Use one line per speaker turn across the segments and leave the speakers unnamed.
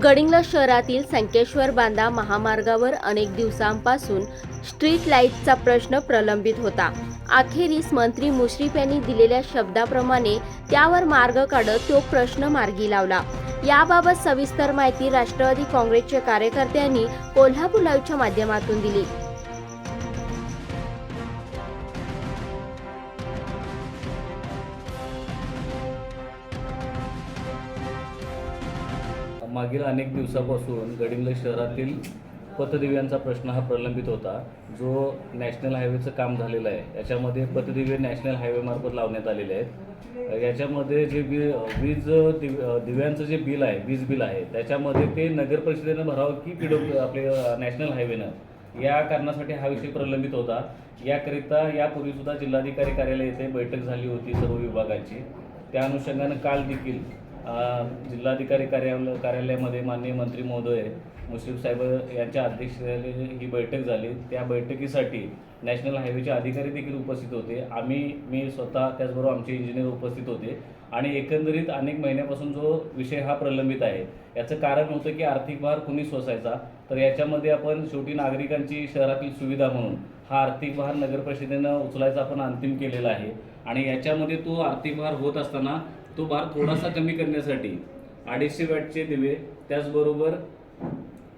गडिंगला शहरातील संकेश्वर बांधा महामार्गावर अनेक दिवसांपासून स्ट्रीट लाईटचा प्रश्न प्रलंबित होता. अखेरीस मंत्री मुश्रीफ यांनी दिलेल्या शब्दाप्रमाणे त्यावर मार्ग काढत तो प्रश्न मार्गी लावला. याबाबत सविस्तर माहिती राष्ट्रवादी काँग्रेसच्या कार्यकर्त्यांनी कोल्हापूर लाईव्हच्या माध्यमातून दिली.
मागील अनेक दिवसापासून गडिंग्लज शहरातील पथदिव्यांचा प्रश्न हा प्रलंबित होता जो नॅशनल हायवेचं काम झालेलं आहे. याच्यामध्ये पथदिवे नॅशनल हायवेमार्फत लावण्यात आलेले आहेत. याच्यामध्ये जे बी वीज दिव दिव्यांचं जे बिल आहे वीज बिल आहे त्याच्यामध्ये ते नगर परिषदेनं भरावं की पी डब्ल्यू आपले नॅशनल हायवेनं? या कारणासाठी हा विषय प्रलंबित होता. याकरिता यापूर्वीसुद्धा जिल्हाधिकारी कार्यालय येथे बैठक झाली होती सर्व विभागाची. त्या अनुषंगानं काल देखील जिल्हाधिकारी कार्यालय कार्यालयामध्ये माननीय मंत्री महोदय मुश्रीफ साहेब यांच्या अध्यक्षतेखाली ही बैठक झाली. त्या बैठकीसाठी नॅशनल हायवेचे अधिकारी देखील उपस्थित होते. आम्ही मी स्वतः त्याचबरोबर आमचे इंजिनियर उपस्थित होते. आणि एकंदरीत अनेक महिन्यापासून जो विषय हा प्रलंबित आहे याचं कारण होतं की आर्थिक भार कुणी सोसायचा. तर याच्यामध्ये आपण शेवटी नागरिकांची शहरातील सुविधा म्हणून हा आर्थिक भार नगर परिषदेनं उचलायचा आपण अंतिम केलेला आहे. आणि याच्यामध्ये तो आर्थिक भार होत असताना तो भार थोडासा कमी करण्यासाठी अडीचशे वॅटचे दिवे त्याचबरोबर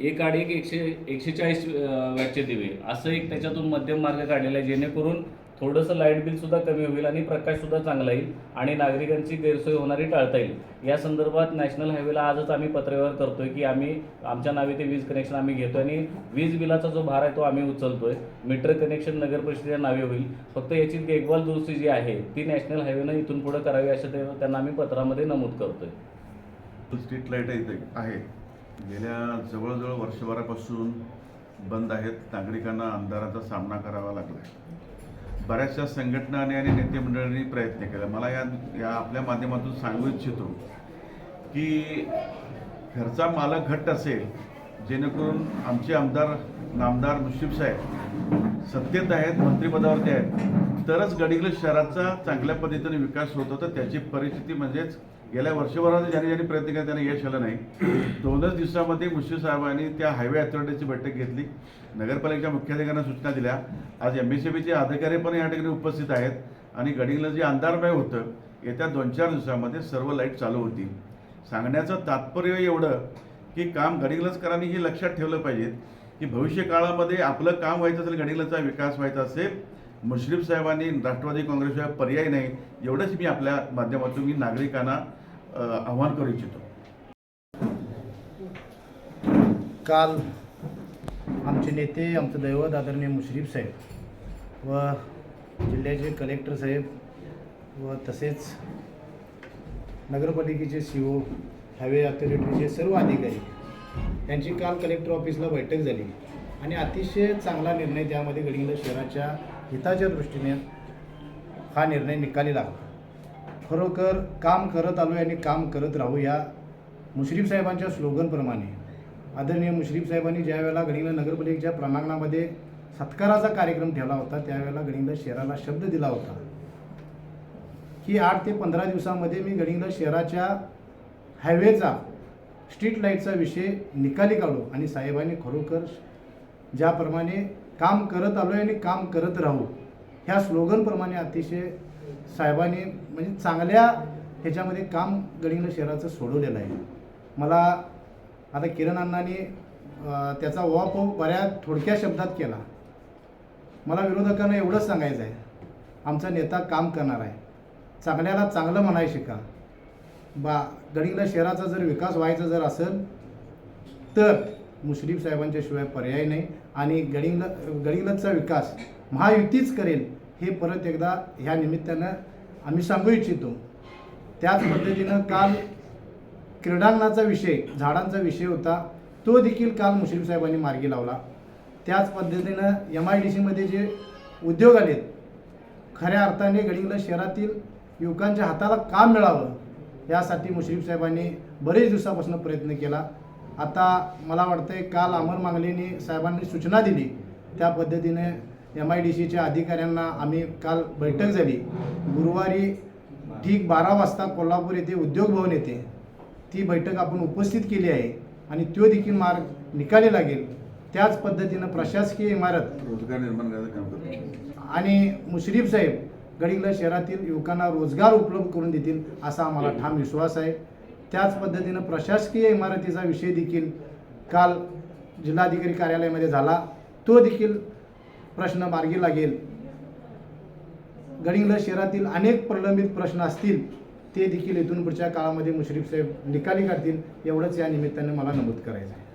एक आड एक एकशे एकशे चाळीस वॅटचे दिवे असं एक त्याच्यातून मध्यम मार्ग काढलेला आहे जेणेकरून थोडंसं लाइट बिलसुद्धा कमी होईल आणि प्रकाशसुद्धा चांगला येईल आणि नागरिकांची गैरसोय होणारी टाळता येईल. या संदर्भात नॅशनल हायवेला आजच आम्ही पत्रव्यवहार करतोय की आम्ही आमच्या नावे ते वीज कनेक्शन आम्ही घेतोय आणि वीज बिलाचा जो भार आहे तो आम्ही उचलतोय. मीटर कनेक्शन नगर परिषदेच्या नावे होईल. फक्त याची देखभाल दुरुस्ती जी आहे ती नॅशनल हायवेनं इथून पुढे करावी असं त्यांना आम्ही पत्रामध्ये नमूद करतोय.
स्ट्रीट लाइट इथे आहे. गेल्या जवळजवळ वर्षभरापासून बंद आहेत. नागरिकांना अंधाराचा सामना करावा लागला आहे बऱ्याचशा संघटनाने आणि नेते मंडळांनी प्रयत्न केला. मला या या आपल्या माध्यमातून सांगू इच्छितो की घरचा मालक घट्ट असेल जेणेकरून आमचे आमदार नामदार मुश्रीफ साहेब सत्तेत आहेत मंत्रिपदावरती आहेत तरच गडिंग्लज शहराचा चांगल्या पद्धतीने विकास होत होता त्याची परिस्थिती म्हणजेच गेल्या वर्षभरात ज्याने ज्यांनी प्रयत्न केला त्यांना यश आलं नाही. दोनच दिवसामध्ये मुश्रीफ साहेबांनी त्या हायवे अथॉरिटीची बैठक घेतली. नगरपालिकेच्या मुख्याधिकाऱ्यांना सूचना दिल्या. आज एम एस एबीचे अधिकारी पण या ठिकाणी उपस्थित आहेत. आणि गडिंगला जे अंधारमय होतं येत्या दोन चार दिवसामध्ये सर्व लाइट चालू होतील. सांगण्याचं तात्पर्य एवढं की काम गडिंगलजकरांनी हे लक्षात ठेवलं पाहिजे की भविष्य काळामध्ये आपलं काम व्हायचं असेल गडिंगलचा विकास व्हायचा असेल मुश्रीफ साहेबांनी राष्ट्रवादी काँग्रेसशिवाय पर्याय नाही एवढंच मी आपल्या माध्यमातून मी नागरिकांना आव्हान करू इच्छितो.
काल आमचे नेते आमचं दैवत आदरणीय मुश्रीफ साहेब व जिल्ह्याचे कलेक्टर साहेब व तसेच नगरपालिकेचे सी ओ हायवे अथॉरिटीचे सर्व अधिकारी यांची काल कलेक्टर ऑफिसला बैठक झाली. आणि अतिशय चांगला निर्णय त्यामध्ये गडिंग्लज शहराच्या हिताच्या दृष्टीने हा निर्णय निकाली लागला खरोखर काम करत आलो आणि काम करत राहू या मुश्रीफ साहेबांच्या स्लोगनप्रमाणे. आदरणीय मुश्रीफ साहेबांनी ज्यावेळेला गडिंग्लज नगरपालिकेच्या प्रांगणामध्ये सत्काराचा कार्यक्रम ठेवला होता त्यावेळेला गडिंग्लज शहराला शब्द दिला होता. की आठ ते पंधरा दिवसामध्ये मी गडिंग्लज शहराच्या हायवेचा स्ट्रीट लाईटचा विषय निकाली काढू आणि साहेबांनी खरोखर ज्याप्रमाणे काम करत आलो आणि काम करत राहू ह्या स्लोगनप्रमाणे अतिशय साहेबांनी म्हणजे चांगल्या ह्याच्यामध्ये काम गडिंगलं शहराचं सोडवलेलं आहे. मला आता किरण अण्णांनी त्याचा वापर बऱ्याच थोडक्या शब्दात केला. मला विरोधकांना एवढंच सांगायचं आहे. आमचा नेता काम करणार आहे. चांगल्याला चांगलं म्हणाय शिका. बा गडिंगला शहराचा जर विकास व्हायचा जर असेल तर मुश्रीफ साहेबांच्या शिवाय पर्याय नाही आणि गडिंग गडिंग्लजचा विकास महायुतीच करेल हे परत एकदा ह्या निमित्तानं आम्ही सांगू इच्छितो. त्याच पद्धतीनं काल क्रीडांगणाचा विषय झाडांचा विषय होता. तो देखील काल मुश्रीफ साहेबांनी मार्गी लावला. त्याच पद्धतीनं एम आय डी सीमध्ये जे उद्योग आलेत खऱ्या अर्थाने गडिंग्लज शहरातील युवकांच्या हाताला काम मिळावं यासाठी मुश्रीफ साहेबांनी बरेच दिवसापासून प्रयत्न केला. आता मला वाटतंय काल अमर मांगलेंनी साहेबांनी सूचना दिली. त्या पद्धतीने एम आय डी सीच्या अधिकाऱ्यांना आम्ही काल बैठक झाली. गुरुवारी ठीक बारा वाजता कोल्हापूर येथे उद्योग भवन येथे ती बैठक आपण उपस्थित केली आहे आणि तो देखील मार्ग निकाली लागेल. त्याच पद्धतीनं प्रशासकीय इमारत
रोजगार निर्माण करायचं काम करतो.
आणि मुश्रीफ साहेब गडिंग्लज शहरातील युवकांना रोजगार उपलब्ध करून देतील असा आम्हाला ठाम विश्वास आहे. त्याच पद्धतीनं प्रशासकीय इमारतीचा विषय देखील काल जिल्हाधिकारी कार्यालयामध्ये झाला. तो देखील प्रश्न मार्गी लागेल गडिंग्लज शहरातील अनेक प्रलंबित प्रश्न असतील ते देखील इथून पुढच्या काळामध्ये मुश्रीफ साहेब निकाली काढतील एवढंच या निमित्ताने मला नमूद करायचं आहे